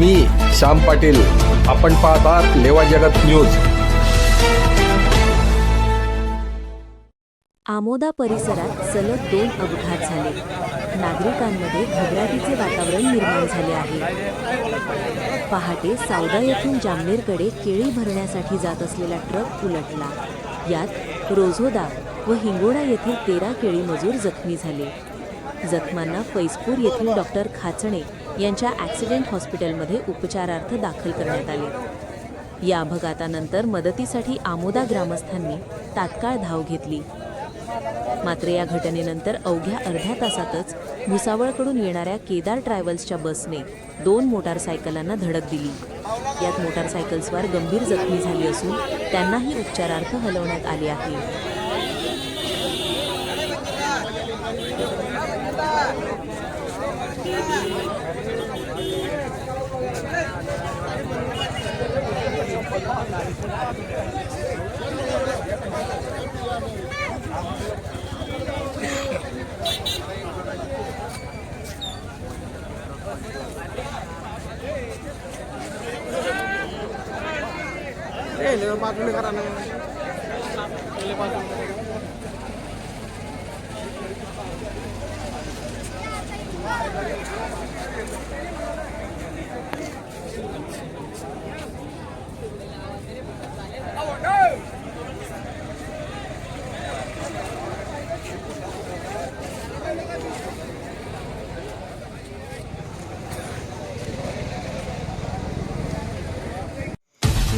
मी श्याम पाटील. आपण पाहतात लेवा जगत न्यूज. आमोदा परिसरात सलग दोन अपघात झाले. नागरिकांमध्ये घबराटीचे वातावरण निर्माण झाले आहे. पहाटे सावदा येथून जामनेरकडे केळी भरण्यासाठी जात असलेला ट्रक उलटला. यात रोझोदा व हिंगोडा येथील तेरा केळी मजूर जखमी झाले. जखमांना फैजपूर येथील डॉक्टर खाचणे यांच्या ॲक्सिडेंट हॉस्पिटलमध्ये उपचारार्थ दाखल करण्यात आले. या अपघातानंतर मदतीसाठी आमोदा ग्रामस्थांनी तात्काळ धाव घेतली. मात्र या घटनेनंतर अवघ्या अर्ध्या तासातच भुसावळकडून येणाऱ्या केदार ट्रॅव्हल्सच्या बसने दोन मोटारसायकलांना धडक दिली. यात मोटारसायकलस्वार गंभीर जखमी झाली असून त्यांनाही उपचारार्थ हलवण्यात आले आहे. Eh, lewat dulu karena lewat dulu.